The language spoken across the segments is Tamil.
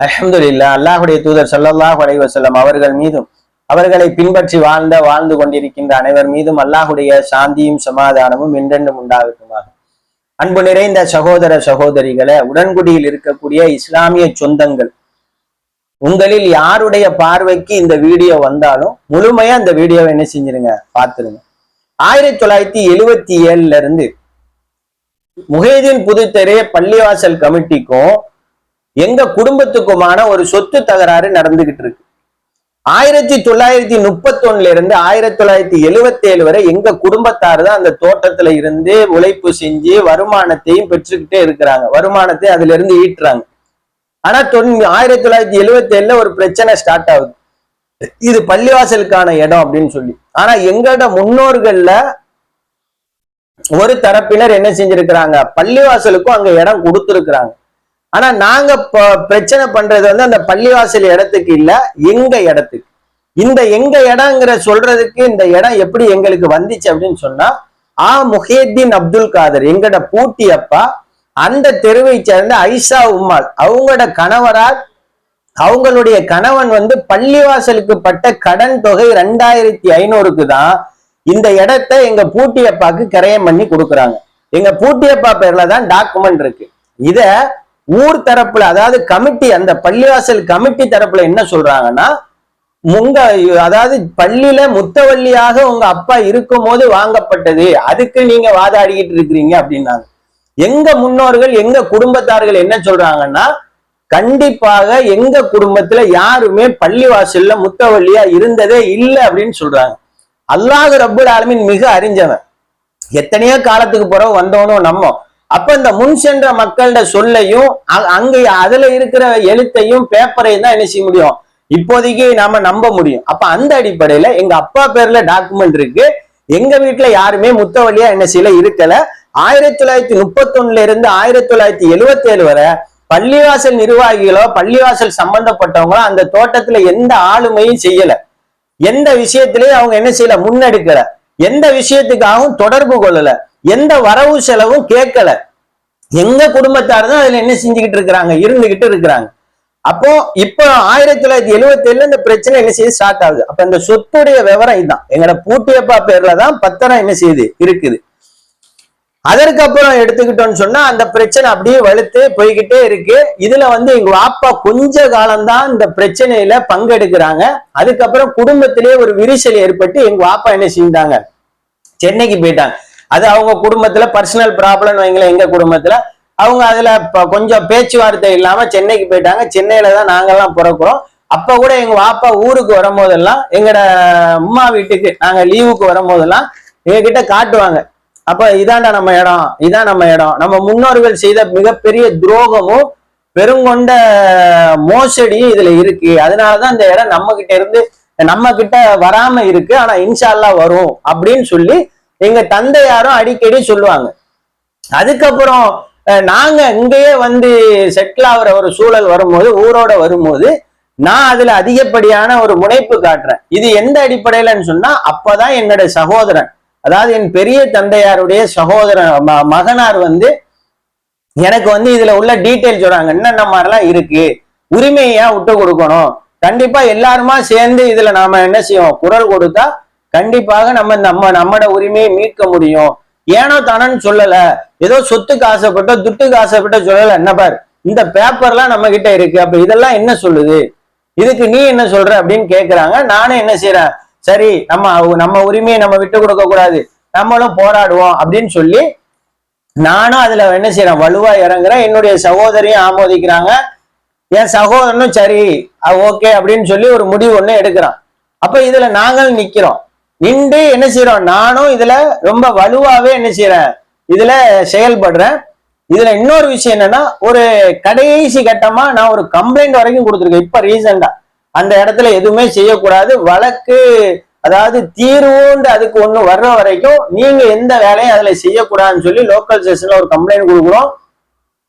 அஹமதுல்லா அல்லாஹுடைய தூதர் சல்லாஹ் அலைஹி அவர்கள் மீதும் அவர்களை பின்பற்றி வாழ்ந்த வாழ்ந்து கொண்டிருக்கின்ற அனைவர் மீதும் அல்லாஹுடைய சாந்தியும் சமாதானமும் என்றென்றும் உண்டாகட்டுமாக. அன்பு நிறைந்த சகோதர சகோதரிகளை உடன்குடியில் இருக்கக்கூடிய இஸ்லாமிய சொந்தங்கள் உங்களில் யாருடைய பார்வைக்கு இந்த வீடியோ வந்தாலும் முழுமையா இந்த வீடியோவை என்ன செஞ்சிருங்க பார்த்துருங்க. ஆயிரத்தி தொள்ளாயிரத்தி எழுவத்தி ஏழுல இருந்து முஹேதீன் புதுத்தெரு பள்ளிவாசல் கமிட்டிக்கும் எங்க குடும்பத்துக்குமான ஒரு சொத்து தகராறு நடந்துகிட்டு இருக்கு. ஆயிரத்தி தொள்ளாயிரத்தி முப்பத்தி ஒண்ணுல இருந்து ஆயிரத்தி தொள்ளாயிரத்தி எழுபத்தி ஏழு வரை எங்க குடும்பத்தார் தான் அந்த தோட்டத்துல இருந்து உழைப்பு செஞ்சு வருமானத்தையும் பெற்றுக்கிட்டே இருக்கிறாங்க. வருமானத்தை அதுல இருந்து ஈட்டுறாங்க. ஆனா தொன் ஆயிரத்தி தொள்ளாயிரத்தி எழுபத்தி ஏழுல ஒரு பிரச்சனை ஸ்டார்ட் ஆகுது. இது பள்ளிவாசலுக்கான இடம் அப்படின்னு சொல்லி. ஆனா எங்களோட முன்னோர்கள்ல ஒரு தரப்பினர் என்ன செஞ்சிருக்கிறாங்க? பள்ளிவாசலுக்கும் அங்க இடம் கொடுத்துருக்குறாங்க. ஆனா நாங்க பிரச்சனை பண்றது வந்து அந்த பள்ளிவாசல் இடத்துக்கு இல்ல எங்க இடத்துக்கு. இந்த எங்க இடங்கிற சொல்றதுக்கு இந்த இடம் எப்படி எங்களுக்கு வந்துச்சு அப்படின்னு சொன்னா ஆ. முஹேத்தீன் அப்துல் காதர் எங்கட பூட்டி அப்பா அந்த தெருவை சேர்ந்த ஐஷா உம்மாள். அவங்களோட கணவரால் அவங்களுடைய கணவன் வந்து பள்ளிவாசலுக்கு பட்ட கடன் தொகை ரெண்டாயிரத்தி ஐநூறுக்கு தான் இந்த இடத்த எங்க பூட்டியப்பாக்கு கிரயம் பண்ணி கொடுக்குறாங்க. எங்க பூட்டியப்பா பேர்ல தான் டாக்குமெண்ட் இருக்கு. இத ஊர் தரப்புல அதாவது கமிட்டி அந்த பள்ளிவாசல் கமிட்டி தரப்புல என்ன சொல்றாங்கன்னா உங்க அதாவது பள்ளியில முத்தவள்ளியாக உங்க அப்பா இருக்கும் போது வாங்கப்பட்டது அதுக்கு நீங்க வாதாடிக்கிட்டு இருக்கிறீங்க அப்படின்னாங்க. எங்க முன்னோர்கள் எங்க குடும்பத்தார்கள் என்ன சொல்றாங்கன்னா கண்டிப்பாக எங்க குடும்பத்துல யாருமே பள்ளிவாசல்ல முத்தவள்ளியா இருந்ததே இல்லை அப்படின்னு சொல்றாங்க. அல்லாஹ் ரபுல் ஆலமின் மிக அறிஞ்சவன். எத்தனையோ காலத்துக்கு பிறகு வந்தவனும் நம்ம. அப்ப இந்த முன் சென்ற மக்களோட சொல்லையும் அங்க அதுல இருக்கிற எழுத்தையும் பேப்பரையும் தான் என்ன செய்ய முடியும்? இப்போதைக்கு நாம நம்ப முடியும். அப்ப அந்த அடிப்படையில எங்க அப்பா பேர்ல டாக்குமெண்ட் இருக்கு. எங்க வீட்டுல யாருமே முத்தவழியா என்ன செய்யல இருக்கல. ஆயிரத்தி தொள்ளாயிரத்தி முப்பத்தி இருந்து ஆயிரத்தி தொள்ளாயிரத்தி எழுவத்தி ஏழு வரை பள்ளிவாசல் நிர்வாகிகளோ பள்ளிவாசல் சம்பந்தப்பட்டவங்களோ அந்த தோட்டத்துல எந்த ஆளுமையும் செய்யல. எந்த விஷயத்திலையும் அவங்க என்ன செய்யல முன்னெடுக்கல. எந்த விஷயத்துக்காகவும் தொடர்பு கொள்ளல. எந்த வரவு செலவும் கேட்கல. எங்க குடும்பத்தார் தான் அதுல என்ன செஞ்சுக்கிட்டு இருக்கிறாங்க? இருந்துகிட்டு இருக்கிறாங்க. அப்போ இப்போ ஆயிரத்தி தொள்ளாயிரத்தி எழுவத்தி ஏழுல இந்த பிரச்சனை என்ன செய்யுது ஸ்டார்ட் ஆகுது. அப்ப இந்த சொத்துடைய விவரம் இதுதான் எங்களோட பூட்டியப்பா பேர்ல தான் பத்திரம் என்ன செய்யுது? இருக்குது. அதற்கப்புறம் எடுத்துக்கிட்டோம்னு சொன்னா அந்த பிரச்சனை அப்படியே வலுத்து போய்கிட்டே இருக்கு. இதுல வந்து எங்க வாப்பா கொஞ்ச காலம்தான் இந்த பிரச்சனையில பங்கெடுக்கிறாங்க. அதுக்கப்புறம் குடும்பத்திலேயே ஒரு விரிசல் ஏற்பட்டு எங்க வாப்பா என்ன செஞ்சாங்க சென்னைக்கு போயிட்டாங்க. அது அவங்க குடும்பத்துல பர்சனல் ப்ராப்ளம் வைங்களேன் எங்க குடும்பத்துல. அவங்க அதுல கொஞ்சம் பேச்சுவார்த்தை இல்லாம சென்னைக்கு போயிட்டாங்க. சென்னையில தான் நாங்கெல்லாம் பிறக்கிறோம். அப்ப கூட எங்க வாப்பா ஊருக்கு வரும்போதெல்லாம் எங்கட அம்மா வீட்டுக்கு நாங்க லீவுக்கு வரும்போதெல்லாம் எங்ககிட்ட காட்டுவாங்க. அப்ப இதாண்டா நம்ம இடம் இதான் நம்ம இடம். நம்ம முன்னோர்கள் செய்த மிகப்பெரிய துரோகமும் பெருங்கொண்ட மோசடியும் இதுல இருக்கு. அதனாலதான் இந்த இடம் நம்ம கிட்ட இருந்து நம்ம கிட்ட வராம இருக்கு. ஆனா இன்ஷால்லா வரும் அப்படின்னு சொல்லி எங்க தந்தையாரும் அடிக்கடி சொல்லுவாங்க. அதுக்கப்புறம் நாங்க இங்கேயே வந்து செட்டில் ஆகிற ஒரு சூழல் வரும்போது ஊரோட வரும்போது நான் அதுல அதிகப்படியான ஒரு முனைப்பு காட்டுறேன். இது எந்த அடிப்படையிலன்னு சொன்னா அப்பதான் என்னோட சகோதரன் அதாவது என் பெரிய தந்தையாருடைய சகோதரன் ம- மகனார் வந்து எனக்கு வந்து இதுல உள்ள டீட்டெயில் சொல்றாங்க. என்னென்ன மாதிரிலாம் இருக்கு? உரிமையா விட்டு கொடுக்கணும்? கண்டிப்பா எல்லாருமா சேர்ந்து இதுல நாம என்ன செய்வோம்? குரல் கொடுத்தா கண்டிப்பாக நம்ம நம்ம நம்மட உரிமையை மீட்க முடியும். ஏனோ தானன்னு சொல்லல. ஏதோ சொத்துக்கு ஆசைப்பட்டோ துட்டுக்கு ஆசைப்பட்டோ சொல்லல. என்ன பார்? இந்த பேப்பர்லாம் நம்ம கிட்ட இருக்கு. அப்ப இதெல்லாம் என்ன சொல்லுது? இதுக்கு நீ என்ன சொல்ற அப்படின்னு கேக்குறாங்க. நானும் என்ன செய்யறேன் சரி நம்ம அவங்க- நம்ம உரிமையை நம்ம விட்டு கொடுக்க கூடாது. நம்மளும் போராடுவோம் அப்படின்னு சொல்லி நானும் அதுல என்ன செய்யறேன் வலுவா இறங்குறேன். என்னுடைய சகோதரியும் ஆமோதிக்கிறாங்க. என் சகோதரனும் சரி ஓகே அப்படின்னு சொல்லி ஒரு முடிவு ஒண்ணு எடுக்கிறான். அப்ப இதுல நாங்கள் நிக்கிறோம். நின்று என்ன செய்யறோம் நானும் இதுல ரொம்ப வலுவாவே என்ன செய்யறேன் இதுல செயல்படுறேன். இதுல இன்னொரு விஷயம் என்னன்னா ஒரு கடைசி கட்டமா நான் ஒரு கம்ப்ளைண்ட் வரைக்கும் கொடுத்துருக்கேன். இப்ப ரீசெண்டா அந்த இடத்துல எதுவுமே செய்யக்கூடாது. வழக்கு அதாவது தீர்வுண்டு அதுக்கு ஒண்ணு வர்ற வரைக்கும் நீங்க எந்த வேலையும் அதுல செய்யக்கூடாதுன்னு சொல்லி லோக்கல் ஸ்டேஷன்ல ஒரு கம்ப்ளைண்ட் கொடுக்குறோம்.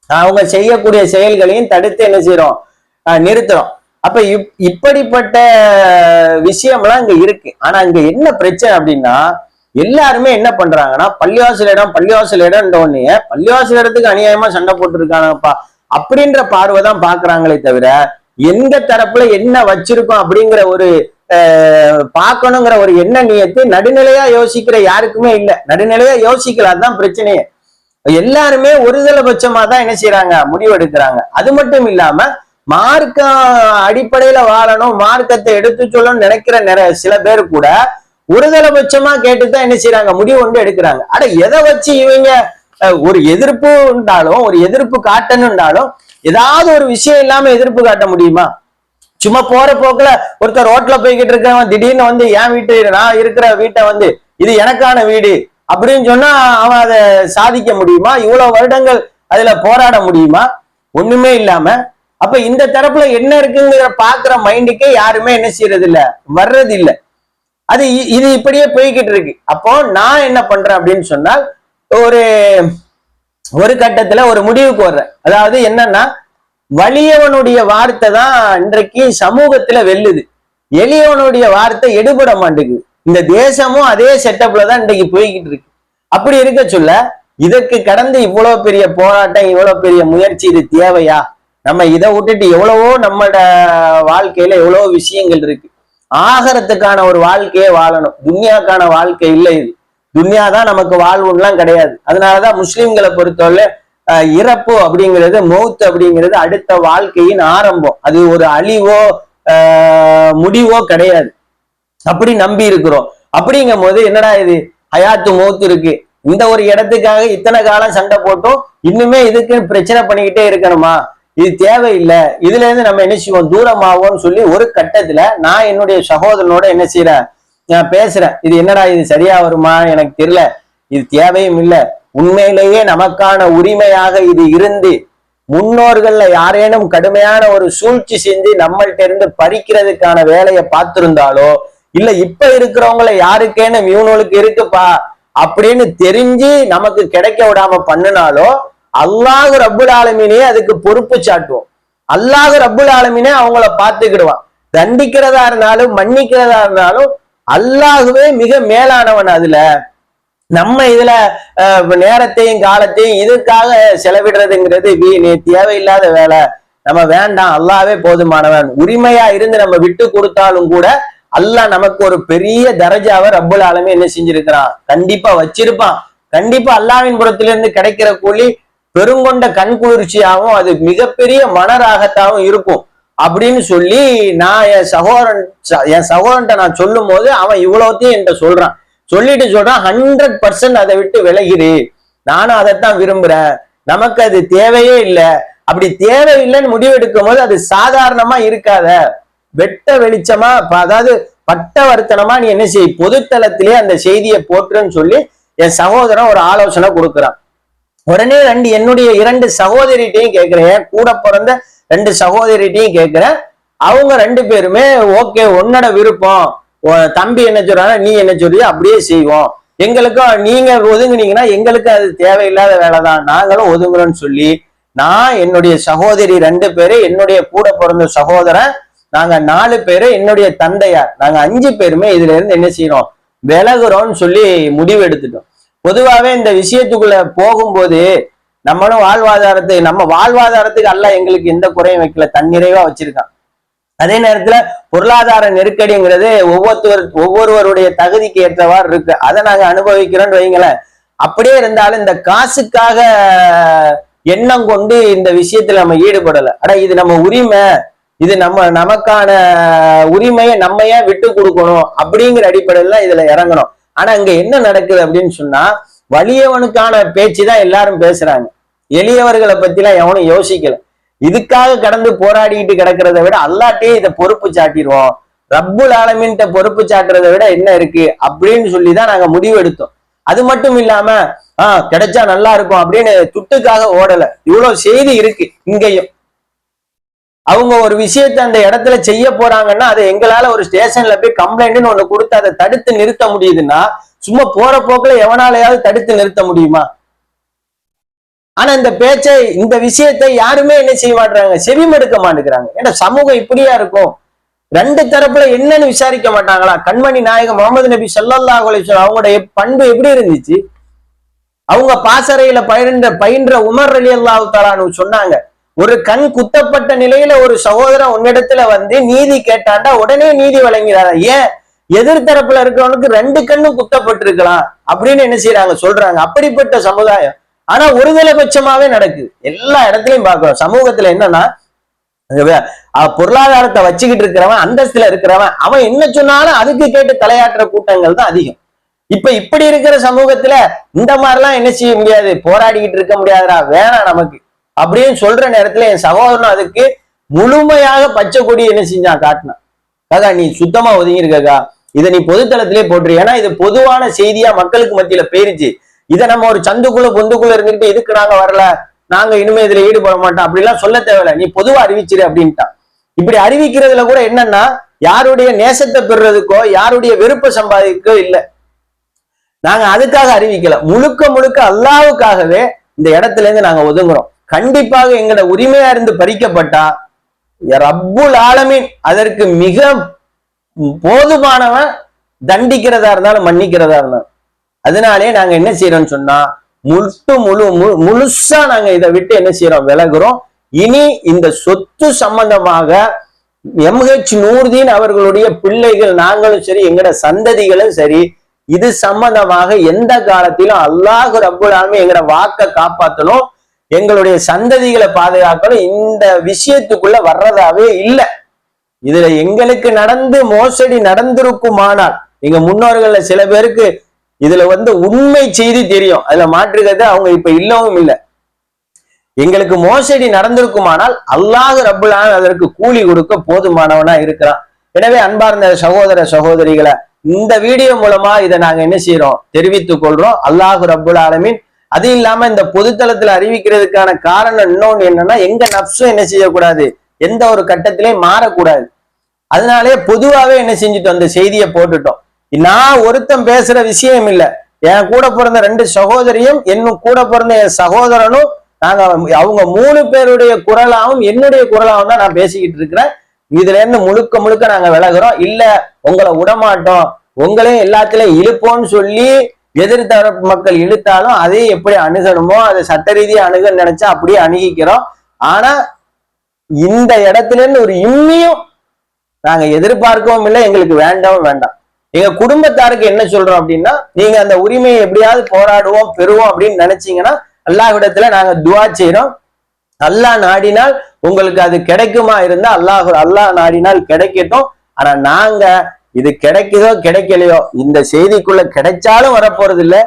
அவங்க செய்யக்கூடிய செயல்களையும் தடுத்து என்ன செய்யறோம் நிறுத்துறோம். அப்ப இப்- இப்படிப்பட்ட விஷயம்லாம் இங்க இருக்கு. ஆனா இங்க என்ன பிரச்சனை அப்படின்னா எல்லாருமே என்ன பண்றாங்கன்னா பள்ளிவாசல் இடம் பள்ளிவாசல் இடம்ன்ற உடனே பள்ளிவாசல் இடத்துக்கு அநியாயமா சண்டை போட்டுருக்காங்கப்பா. அப்படின்ற பார்வை தான் பாக்குறாங்களே தவிர எந்த தரப்புல என்ன வச்சிருக்கோம் அப்படிங்கிற ஒரு அஹ், பார்க்கணுங்கிற ஒரு எண்ண நியத்து நடுநிலையா யோசிக்கிற யாருக்குமே இல்ல. நடுநிலையா யோசிக்கல அதுதான் பிரச்சனையே. எல்லாருமே ஒருதலைபட்சமா தான் என்ன செய்யறாங்க முடிவெடுக்கிறாங்க. அது மட்டும் இல்லாம மார்க்க அடிப்படையில வாழணும் மார்க்கத்தை எடுத்து சொல்லணும்னு நினைக்கிற நிறைய சில பேர் கூட ஒருதலைபட்சமா கேட்டுதான் என்ன செய்யறாங்க முடிவு கொண்டு எடுக்கிறாங்க. அட எதை வச்சு இவங்க ஒரு எதிர்ப்பு உண்டாலும் ஒரு எதிர்ப்பு காட்டணும்னாலும் ஏதாவது ஒரு விஷயம் இல்லாம எதிர்ப்பு காட்ட முடியுமா? சும்மா போற போக்குல ஒருத்தர் ரோட்ல போய்கிட்டு இருக்கவன் திடீர்னு வந்து என் வீட்டு நான் இருக்கிற வீட்டை வந்து இது எனக்கான வீடு அப்படின்னு சொன்னா அவன் அதை சாதிக்க முடியுமா? இவ்வளவு வருடங்கள் அதுல போராட முடியுமா? ஒண்ணுமே இல்லாம அப்ப இந்த தரப்புல என்ன இருக்குங்கிற பாக்குற மைண்டுக்கே யாருமே என்ன செய்யறது இல்ல வர்றது இல்ல அது இது இப்படியே போய்கிட்டு இருக்கு. அப்போ நான் என்ன பண்றேன் அப்படின்னு சொன்னால் ஒரு ஒரு கட்டத்துல ஒரு முடிவுக்கு வர்றேன். அதாவது என்னன்னா வலியவனுடைய வார்த்தை தான் இன்றைக்கு சமூகத்துல வெல்லுது. எளியவனுடைய வார்த்தை எடுபட மாட்டேங்குது இந்த தேசமும் அதே செட்டப்ல தான் இன்றைக்கு போய்கிட்டு இருக்கு. அப்படி இருக்க சொல்ல இதற்கு கடந்து இவ்வளவு பெரிய போராட்டம் இவ்வளவு பெரிய முயற்சி இது தேவையா? நம்ம இதை விட்டுட்டு எவ்வளவோ நம்மளோட வாழ்க்கையில எவ்வளவோ விஷயங்கள் இருக்கு. ஆகரத்துக்கான ஒரு வாழ்க்கையே வாழணும். துன்யாக்கான வாழ்க்கை இல்லை இது. துன்யா தான் நமக்கு வாழ்வுலாம் கிடையாது. அதனாலதான் முஸ்லிம்களை பொறுத்தவரை இறப்பு அப்படிங்கிறது மௌத் அப்படிங்கிறது அடுத்த வாழ்க்கையின் ஆரம்பம். அது ஒரு அழிவோ ஆஹ், முடிவோ கிடையாது. அப்படி நம்பி இருக்கிறோம். அப்படிங்கும் போது என்னடா இது? ஹயாத்து மௌத்து இருக்கு. இந்த ஒரு இடத்துக்காக இத்தனை காலம் சண்டை போட்டோம். இன்னுமே இதுக்கு பிரச்சனை பண்ணிக்கிட்டே இருக்கணுமா? இது தேவையில்லை. இதுல இருந்து நம்ம என்ன செய்வோம்? தூரமாவோம்னு சொல்லி ஒரு கட்டத்துல நான் என்னுடைய சகோதரனோட என்ன செய்யறேன் நான் பேசுறேன். இது என்னடா இது சரியா வருமா? எனக்கு தெரியல. இது தேவையும் இல்லை. உண்மையிலேயே நமக்கான உரிமையாக இது இருந்து முன்னோர்கள்ல யாரேனும் கடுமையான ஒரு சூழ்ச்சி செஞ்சு நம்மள்ட்ட இருந்து பறிக்கிறதுக்கான வேலையை பார்த்திருந்தாலோ இல்ல இப்ப இருக்கிறவங்கள யாருக்கேன்னு இவனுக்கு இருக்குப்பா அப்படின்னு தெரிஞ்சு நமக்கு கிடைக்க விடாம பண்ணினாலோ அல்லாஹ் ரப்புல் ஆலமீனே அதுக்கு பொறுப்பு சாட்டுவோம். அல்லாஹ் ரப்புல் ஆலமீனே அவங்கள பார்த்துக்கிடுவான். தண்டிக்கிறதா இருந்தாலும் மன்னிக்கிறதா இருந்தாலும் அல்லாஹுவே மிக மேலானவன் அதுல. நம்ம இதுல நேரத்தையும் காலத்தையும் இதுக்காக செலவிடுறதுங்கிறது வீண் தேவையில்லாத வேலை. நம்ம வேண்டாம் அல்லாவே போதுமானவன். உரிமையா இருந்து நம்ம விட்டு கொடுத்தாலும் கூட அல்லாஹ் நமக்கு ஒரு பெரிய தரஜாவை ரப்புல் ஆலமே என்ன செஞ்சிருக்கிறான்? கண்டிப்பா வச்சிருப்பான். கண்டிப்பா அல்லாவின் புறத்திலிருந்து கிடைக்கிற கூலி பெருங்கொண்ட கண் குளிர்ச்சியாகவும் அது மிகப்பெரிய மனராகத்தாகவும் இருக்கும். அப்படின்னு சொல்லி நான் என் சகோதரன் ச- என் சகோதரன்ட்ட நான் சொல்லும் போது அவன் இவ்வளவுத்தையும் என்கிட்ட சொல்றான். சொல்லிட்டு சொல்றான் ஹண்ட்ரட் பர்சன்ட் அதை விட்டு விலகிடு நானும் அதைத்தான் விரும்புறேன். நமக்கு அது தேவையே இல்லை. அப்படி தேவையில்லைன்னு முடிவெடுக்கும் போது அது சாதாரணமா இருக்காத. வெட்ட வெளிச்சமா அதாவது பட்ட வர்த்தனமா நீ என்ன செய்? பொதுத்தளத்திலே அந்த செய்தியை போட்டுருன்னு சொல்லி என் சகோதரன் ஒரு ஆலோசனை கொடுக்குறான். உடனே ரெண்டு என்னுடைய இரண்டு சகோதரிட்டையும் கேட்கிறேன். என் கூட பிறந்த ரெண்டு சகோதரிட்டையும் கேட்கிறேன். அவங்க ரெண்டு பேருமே ஓகே உன்னோட விருப்பம். தம்பி என்ன சொல்றாங்க நீ என்ன சொல்றியோ அப்படியே செய்வோம். எங்களுக்கும் நீங்க ஒதுங்குனீங்கன்னா எங்களுக்கு அது தேவையில்லாத வேலை தான். நாங்களும் ஒதுங்குறோம்னு சொல்லி நான் என்னுடைய சகோதரி ரெண்டு பேரு என்னுடைய கூட பிறந்த சகோதரன் நாங்க நாலு பேரு என்னுடைய தந்தையார் நாங்க அஞ்சு பேருமே இதுல இருந்து என்ன செய்யறோம்? விலகுறோம்னு சொல்லி முடிவு எடுத்துட்டோம். பொதுவாகவே இந்த விஷயத்துக்குள்ள போகும்போது நம்மளும் வாழ்வாதாரத்தை நம்ம வாழ்வாதாரத்துக்கு அல்ல எங்களுக்கு எந்த குறையும் வைக்கல தன்னிறைவா வச்சிருக்கான். அதே நேரத்துல பொருளாதார நெருக்கடிங்கிறது ஒவ்வொருத்தவர் ஒவ்வொருவருடைய தகுதிக்கு ஏற்றவாறு இருக்கு. அதை நாங்க அனுபவிக்கிறோம்னு வைங்களேன். அப்படியே இருந்தாலும் இந்த காசுக்காக எண்ணம் கொண்டு இந்த விஷயத்துல நம்ம ஈடுபடல. அட இது நம்ம உரிமை. இது நம்ம நமக்கான உரிமையை நம்ம ஏன் விட்டு கொடுக்கணும் அப்படிங்கிற அடிப்படையில இதுல இறங்கணும். ஆனா இங்க என்ன நடக்குது அப்படின்னு சொன்னா வலியவனுக்கான பேச்சு தான் எல்லாரும் பேசுறாங்க. எளியவர்களை பத்திலாம் எவனும் யோசிக்கல. இதுக்காக கடந்து போராடிக்கிட்டு கிடக்கிறத விட அல்லாட்டே இதை பொறுப்பு சாட்டிடுவோம் ரப்புல் ஆலமின்ட்ட பொறுப்பு சாட்டுறத விட என்ன இருக்கு அப்படின்னு சொல்லி தான் நாங்க முடிவு எடுத்தோம். அது மட்டும் இல்லாம ஆஹ் கிடைச்சா நல்லா இருக்கும் அப்படின்னு துட்டுக்காக ஓடல. இவ்வளவு செய்தி இருக்கு. இங்கேயும் அவங்க ஒரு விஷயத்தை அந்த இடத்துல செய்ய போறாங்கன்னா அதை எங்களால ஒரு ஸ்டேஷன்ல போய் கம்ப்ளைண்ட்னு ஒண்ணு கொடுத்து அதை தடுத்து நிறுத்த முடியுதுன்னா சும்மா போற போக்குல எவனாலையாவது தடுத்து நிறுத்த முடியுமா? ஆனா இந்த பேச்சை இந்த விஷயத்தை யாருமே என்ன செய்ய மாட்டாங்க செவிமடுக்க மாட்டேங்கிறாங்க. ஏன்னா சமூகம் இப்படியா இருக்கும். ரெண்டு தரப்புல என்னன்னு விசாரிக்க மாட்டாங்களா? கண்மணி நாயகம் முகமது நபி ஸல்லல்லாஹு அலைஹி அவங்களுடைய பண்பு எப்படி இருந்துச்சு? அவங்க பாசறையில பயின்ற பயின்ற உமர் அலி அல்லாஹு தாலான்னு சொன்னாங்க ஒரு கண் குத்தப்பட்ட நிலையில ஒரு சகோதரன் உன்னிடத்துல வந்து நீதி கேட்டாண்டா உடனே நீதி வழங்கிறாரா ஏன்? எதிர்த்தரப்புல இருக்கிறவனுக்கு ரெண்டு கண்ணும் குத்தப்பட்டிருக்கலாம். அப்படின்னு என்ன செய்யறாங்க சொல்றாங்க. அப்படிப்பட்ட சமுதாயம். ஆனா ஒருதலை பட்சமாவே நடக்குது எல்லா இடத்துலயும் பாக்குறோம் சமூகத்துல என்னன்னா பொருளாதாரத்தை வச்சுக்கிட்டு இருக்கிறவன் அந்தஸ்துல இருக்கிறவன் அவன் என்ன சொன்னாலும் அதுக்கு கேட்டு தலையாட்டுற கூட்டங்கள் தான் அதிகம். இப்ப இப்படி இருக்கிற சமூகத்துல இந்த மாதிரிலாம் என்ன செய்ய முடியாது? போராடிக்கிட்டு இருக்க முடியாதுடா. வேணாம் நமக்கு. அப்படின்னு சொல்ற நேரத்துல என் சகோதரன் அதுக்கு முழுமையாக பச்சை கொடி என்ன செஞ்சான் காட்டினான். காக்கா நீ சுத்தமா ஒதுங்கி இதை நீ பொதுத்தளத்திலே போட்டுரு. ஏன்னா இது பொதுவான செய்தியா மக்களுக்கு மத்தியில போயிருச்சு. இதை நம்ம ஒரு சந்துக்குள்ள பொந்துக்குள்ள இருந்துகிட்டு இதுக்கு நாங்க வரல? நாங்க இனிமே இதுல ஈடுபட மாட்டோம். அப்படிலாம் சொல்ல தேவையில்ல. நீ பொதுவா அறிவிச்சிரு அப்படின்ட்டான். இப்படி அறிவிக்கிறதுல கூட என்னன்னா யாருடைய நேசத்தை பெறுறதுக்கோ யாருடைய விருப்ப சம்பாதிக்கோ இல்ல. நாங்க அதுக்காக அறிவிக்கல. முழுக்க முழுக்க அல்லாவுக்காகவே இந்த இடத்துல இருந்து நாங்க ஒதுங்குறோம். கண்டிப்பாக எங்களோட உரிமையா இருந்து பறிக்கப்பட்டா ரப்புல் ஆலமீன் அதற்கு மிக போதுமானவன் தண்டிக்கிறதா இருந்தாலும் மன்னிக்கிறதா இருந்தாலும். அதனாலே நாங்க என்ன செய்யறோம்னு சொன்னா முட்டு முழு முழு முழுசா நாங்க இதை விட்டு என்ன செய்யறோம் விலகுறோம். இனி இந்த சொத்து சம்பந்தமாக எம்ஹெச் நூர்தீன் அவர்களுடைய பிள்ளைகள் நாங்களும் சரி எங்கட சந்ததிகளும் சரி இது சம்பந்தமாக எந்த காலத்திலும் அல்லாஹ் ரப்புல் ஆலமீன் எங்கட வாக்க காப்பாற்றணும் எங்களுடைய சந்ததிகளை பாதுகாக்கணும். இந்த விஷயத்துக்குள்ள வர்றதாவே இல்லை. இதுல எங்களுக்கு நடந்து மோசடி நடந்திருக்குமானால் எங்க முன்னோர்கள்ல சில பேருக்கு இதுல வந்து உண்மை செய்தி தெரியும். அதுல மாற்றுகிறது அவங்க இப்ப இல்லவும் இல்லை. எங்களுக்கு மோசடி நடந்திருக்குமானால் அல்லாஹ் ரப்புலான் அதற்கு கூலி கொடுக்க போதுமானவனா இருக்கிறான். எனவே அன்பார்ந்த சகோதர சகோதரிகளை இந்த வீடியோ மூலமா இதை நாங்க என்ன செய்யறோம் தெரிவித்துக் கொள்றோம். அல்லாஹு ரப்புல் ஆலமின் அது இல்லாம இந்த பொதுத்தளத்துல அறிவிக்கிறதுக்கான காரணம் இன்னொன்னு என்னன்னா எங்க நப்சும் என்ன செய்யக்கூடாது? எந்த ஒரு கட்டத்திலையும் மாறக்கூடாது. அதனாலே பொதுவாகவே என்ன செஞ்சுட்டோம்? அந்த செய்தியை போட்டுட்டோம். நான் ஒருத்தன் பேசுற விஷயம் இல்லை. என் கூட பிறந்த ரெண்டு சகோதரியும் என்னும் கூட பிறந்த என் சகோதரனும் நாங்க அவங்க மூணு பேருடைய குரலாகவும் என்னுடைய குரலாகவும் தான் நான் பேசிக்கிட்டு இருக்கிறேன். இதுல இருந்து முழுக்க முழுக்க நாங்க விலகுறோம். இல்ல உங்களை விடமாட்டோம். உங்களையும் எல்லாத்துலயும் இழுப்போம்னு சொல்லி எதிர்த்தரப்பு மக்கள் இழுத்தாலும் அதை எப்படி அணுகணுமோ அதை சட்ட ரீதியா அணுக நினைச்சா அப்படியே அணுகிக்கிறோம். ஆனா இந்த இடத்துல இருந்து ஒரு இம்மியும் நாங்க எதிர்பார்க்கவும் இல்லை எங்களுக்கு வேண்டாம் வேண்டாம். எங்க குடும்பத்தாருக்கு என்ன சொல்றோம் அப்படின்னா நீங்க அந்த உரிமையை எப்படியாவது போராடுவோம் பெறுவோம் அப்படின்னு நினைச்சீங்கன்னா அல்லாஹ்விடத்துல நாங்க துவா செய்யறோம் அல்லாஹ் நாடினால் உங்களுக்கு அது கிடைக்குமா இருந்தா அல்லாஹ் அல்லாஹ் நாடினால் கிடைக்கட்டும். ஆனா நாங்க இது கிடைக்குதோ கிடைக்கலையோ இந்த செய்திக்குள்ள கிடைச்சாலும் வரப்போறது இல்லை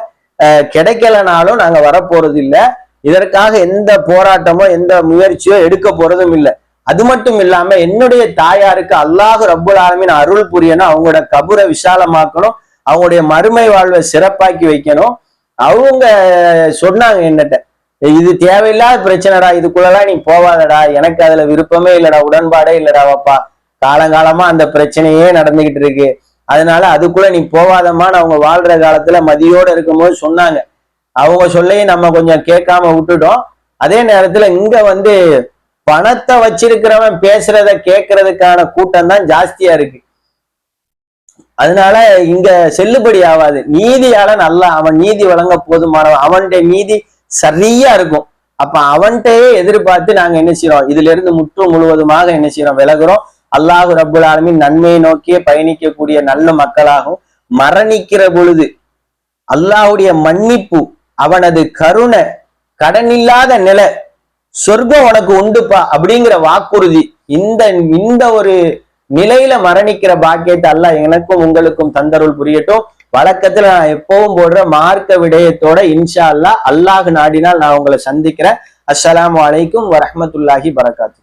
கிடைக்கலனாலும் நாங்க வரப்போறது இல்லை இதற்காக எந்த போராட்டமோ எந்த முயற்சியோ எடுக்க போறதும் இல்லை. அது மட்டும் இல்லாம என்னுடைய தாயாருக்கு அல்லாஹ் ரப்புல் ஆலமின் அருள் புரியணும் அவங்களோட கபுரை விசாலமாக்கணும் அவங்களுடைய மறுமை வாழ்வை சிறப்பாக்கி வைக்கணும். அவங்க சொன்னாங்க என்னட்ட இது தேவையில்லாத பிரச்சனைடா இதுக்குள்ளலாம் நீ போவாதடா எனக்கு அதுல விருப்பமே இல்லடா உடன்பாடே இல்லடா வாப்பா காலங்காலமா அந்த பிரச்சனையே நடந்துகிட்டு இருக்கு. அதனால அதுக்குள்ள நீ போவாதம்மான்னு அவங்க வாழ்ற காலத்துல மதியோட இருக்கும்போது சொன்னாங்க. அவங்க சொல்லையும் நம்ம கொஞ்சம் கேட்காம விட்டுட்டோம். அதே நேரத்துல இங்க வந்து பணத்தை வச்சிருக்கிறவன் பேசுறத கேட்கறதுக்கான கூட்டம் தான் ஜாஸ்தியா இருக்கு. அதனால இங்க செல்லுபடி ஆகாது. நீதியால நல்லா அவன் நீதி வழங்க போதுமானவன் அவன்கிட்ட நீதி சரியா இருக்கும். அப்ப அவன்கிட்டயே எதிர்பார்த்து நாங்க என்ன செய்யறோம் இதுல இருந்து முற்று முழுவதுமாக என்ன செய்யறோம் விலகுறோம். அல்லாஹு ரப்புல் நன்மையை நோக்கியே பயணிக்கக்கூடிய நல்ல மக்களாகவும் மரணிக்கிற பொழுது அல்லாஹுடைய மன்னிப்பு அவனது கருணை கடன் இல்லாத நிலை சொர்க்கம் உனக்கு உண்டுப்பா அப்படிங்கிற வாக்குறுதி இந்த இந்த ஒரு நிலையில மரணிக்கிற பாக்கியத்தை அல்லாஹ் எனக்கும் உங்களுக்கும் தந்தருள் புரியட்டும். வழக்கத்துல நான் எப்பவும் போடுற மார்க்க விடயத்தோட இன்ஷா அல்லாஹ் அல்லாஹ் நாடினால் நான் உங்களை சந்திக்கிறேன். அஸ்ஸலாம் வலைக்கும் வரமத்துல்லாஹி பரகாத்து